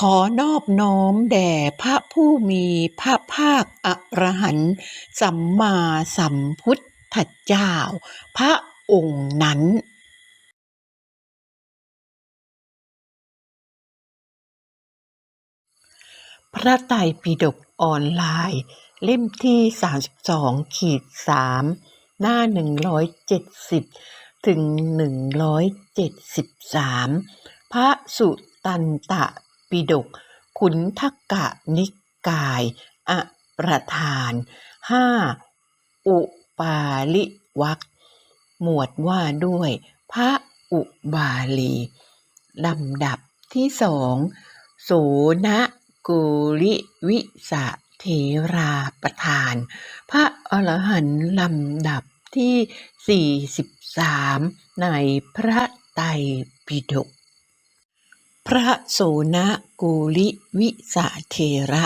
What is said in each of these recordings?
ขอนอบน้อมแด่พระผู้มีพระภาคอรหันต์สัมมาสัมพุทธเจ้า พระองค์นั้น พระไตรปิฎกออนไลน์ เล่มที่ 32 ขีด 3 หน้า 170 ถึง 173 พระสุตันต ปิฎกขุนทกะนิกายอประธาน5อุปาลิวรรคหมวดว่าด้วยพระอุบาลีลำดับที่สองโสนกุลิวิสะเทราประธาน พระอรหันต์ลำดับที่ 43 ในพระไตรปิฎก พระโสนกุลิวิสะเทระ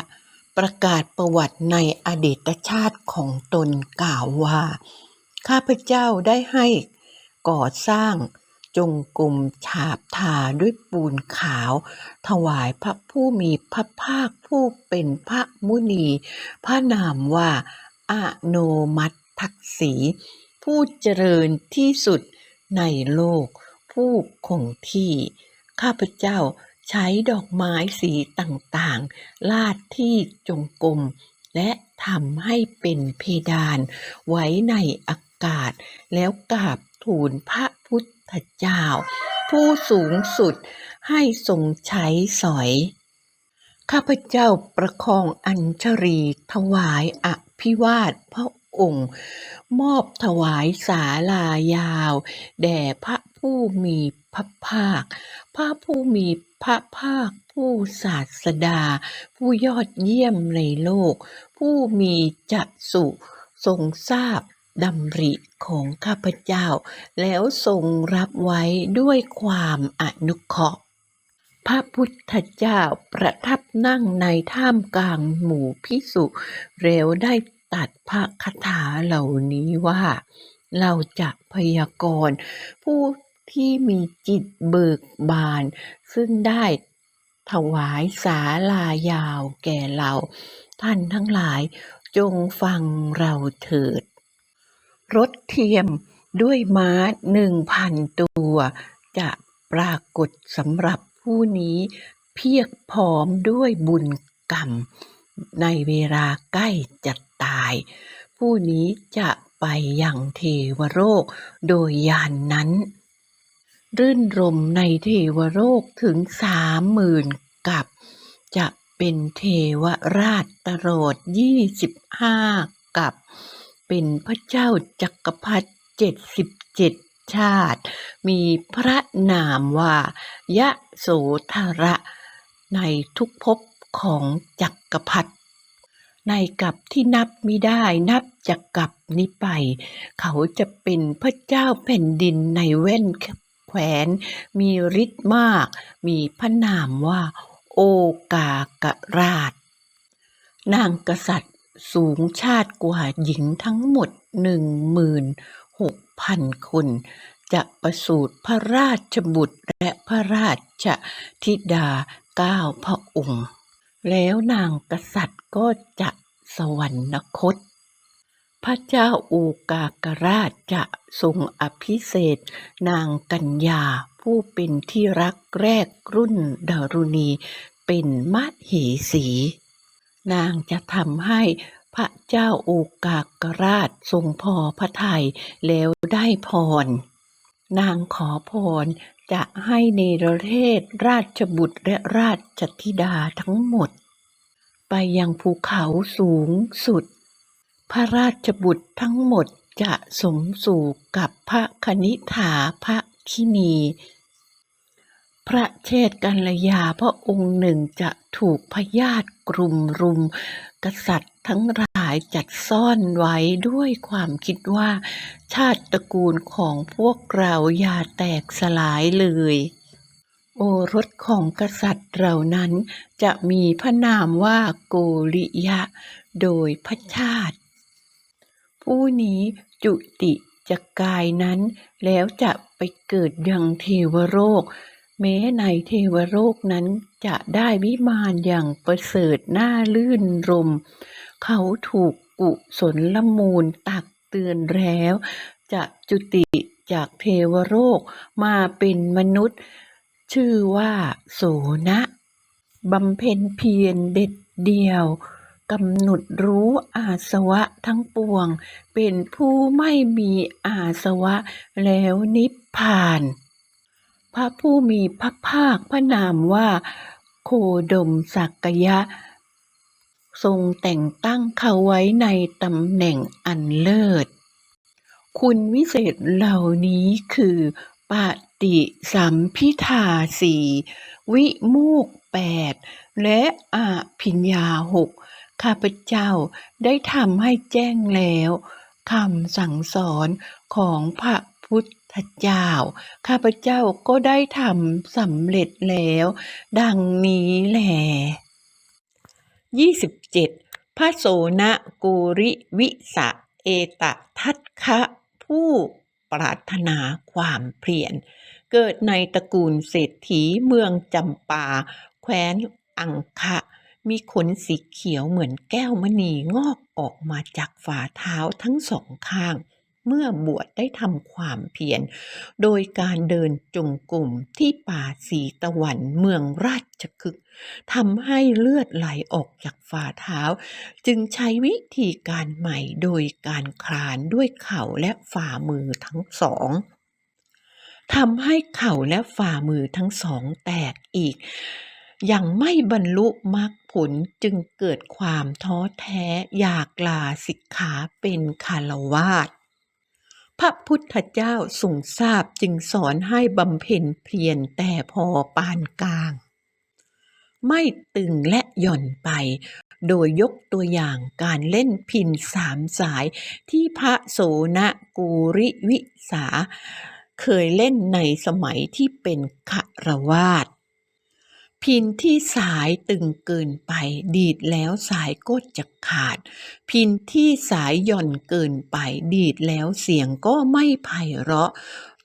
ประกาศประวัติในอดีตชาติของตนกล่าวว่า ข้าพเจ้าได้ให้ก่อสร้างจงกรมฉาบทาด้วยปูนขาว ถวายพระผู้มีพระภาคผู้เป็นพระมุนี พระนามว่าอโนมัตทักษีผู้เจริญที่สุดในโลกผู้คงที่ ข้าพเจ้าใช้ดอกไม้สีต่างๆ ลาดที่จงกรมและทำให้เป็นเพดานไว้ในอากาศ แล้วกราบทูลพระพุทธเจ้า ผู้สูงสุดให้ทรงใช้สอย ข้าพเจ้าประคองอัญชรีถวายอภิวาทพระองค์ มอบถวายสาลายาว แด่พระผู้มีพระภาค พระผู้มีพระภาคผู้ศาสดา ผู้ยอดเยี่ยมในโลก ผู้มีจักสุทรงทราบดำริของข้าพเจ้า แล้วทรงรับไว้ด้วยความอนุเคราะห์พระพุทธเจ้าประทับนั่งในท่ามกลางหมู่พิสุแล้วได้ ตัดพระคาถาเหล่านี้ว่า เราจะพยากรณ์ผู้ที่มีจิตเบิกบาน ซึ่งได้ถวายสาลายาวแก่เรา ท่านทั้งหลายจงฟังเราเถิด รถเทียมด้วยม้าหนึ่งพันตัว จะปรากฏสำหรับผู้นี้เพียบพร้อมด้วยบุญกรรม ในเวลาใกล้จะ ตาย ผู้นี้จะไปยังเทวโลกโดยยานนั้น รื่นรมในเทวโลกถึงสามหมื่นกับ จะเป็นเทวราชตลอดยี่สิบห้ากับ เป็นพระเจ้าจักรพรรดิเจ็ดสิบเจ็ดชาติ มีพระนามว่ายะโสธระในทุกภพของจักรพรรดิ ในกับที่นับไม่ได้นับจากกับนี้ไป เขาจะเป็นพระเจ้าแผ่นดินในแว่นแขวน มีฤทธิ์มาก มีพระนามว่า โอกากราช นางกษัตริย์สูงชาติกว่าหญิงทั้งหมดหนึ่งหมื่นหกพันคน จะประสูติพระราชบุตรและพระราชธิดาเก้าพระองค์ แล้วนางกษัตริย์ก็จะสวรรคต พระเจ้าโอกากราชจะทรงอภิเษนางกัญญาผู้เป็นที่รักแรกรุ่นดารุณีเป็นมเหสี นางจะทำให้พระเจ้าโอกากราชทรงพอพระทัยแล้วได้พร นางขอพร จะให้เนรเทศราชบุตรและราชธิดาทั้งหมด ไปยังภูเขาสูงสุด พระราชบุตรทั้งหมดจะสมสู่กับพระคณิฐาพระคินี พระเชษกัลยาพระองค์หนึ่งจะถูกพยาธิกลุ่มรุม กษัตริย์ทั้งหลายจัดซ่อนไว้ด้วยความคิดว่า ชาติตระกูลของพวกเราอย่าแตกสลายเลย โอรสของกษัตริย์เหล่านั้นจะมีพระนามว่าโกริยะ โดยพระชาติ ผู้นี้จุติจากกายนั้นแล้วจะไปเกิดยังเทวโลกแม้ในเทวโลกนั้นจะได้วิมานอย่างประเสริฐน่าลื่นรม เขาถูกกุศลละมูลตักเตือนแล้ว จะจุติจากเทวโลกมาเป็นมนุษย์ ชื่อว่าโสนะบำเพ็ญเพียรเด็ดเดี่ยวกำหนดรู้อาสวะทั้งปวง เป็นผู้ไม่มีอาสวะแล้วนิพพาน พระผู้มีพระภาคพระนามว่า โคดมสักยะ ทรงแต่งตั้งเขาไว้ในตำแหน่งอันเลิศ คุณวิเศษเหล่านี้คือปฏิสัมพิทาสี่วิโมกแปดและอภิญญาหกข้าพเจ้าได้ทำให้แจ้งแล้วคำสั่งสอนของพระพุทธเจ้า ข้าพเจ้าก็ได้ทำสำเร็จแล้ว ดังนี้แหละ 27พระโสนกุริวิสะเอตทัตคะผู้ปรารถนาความเพียรเกิดในตระกูลเศรษฐีเมืองจำปา แคว้นอังคะ มีขนสีเขียวเหมือนแก้วมณีงอกออกมาจากฝ่าเท้าทั้งสองข้าง เมื่อบวชได้ทำความเพียร โดยการเดินจงกรมที่ป่าสีตะวันเมืองราชคฤห์ทำให้เลือดไหลออกจากฝ่าเท้า จึงใช้วิธีการใหม่โดยการคลานด้วยเข่าและฝ่ามือทั้งสองทำให้เข่าและฝ่ามือทั้งสองแตกอีก ยังไม่บรรลุมรรคผลจึงเกิดความท้อแท้อยากลาสิกขาเป็นคารวาส พระพุทธเจ้าทรงทราบจึงสอนให้บำเพ็ญเพียรแต่พอปานกลาง ไม่ตึงและหย่อนไป โดยยกตัวอย่างการเล่นพินสามสายที่พระโสนกูริวิสา เคยเล่นในสมัยที่เป็นคารวาส พินที่สายตึงเกินไป ดีดแล้วสายก็จะขาด พินที่สายหย่อนเกินไป ดีดแล้วเสียงก็ไม่ไพเราะ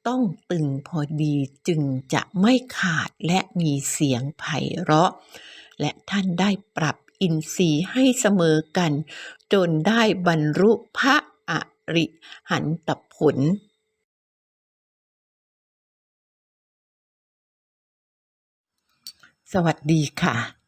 ต้องตึงพอดีจึงจะไม่ขาดและมีเสียงไพเราะ และท่านได้ปรับอินทรีย์ให้เสมอกัน จนได้บรรลุพระอริหันตผล สวัสดีค่ะ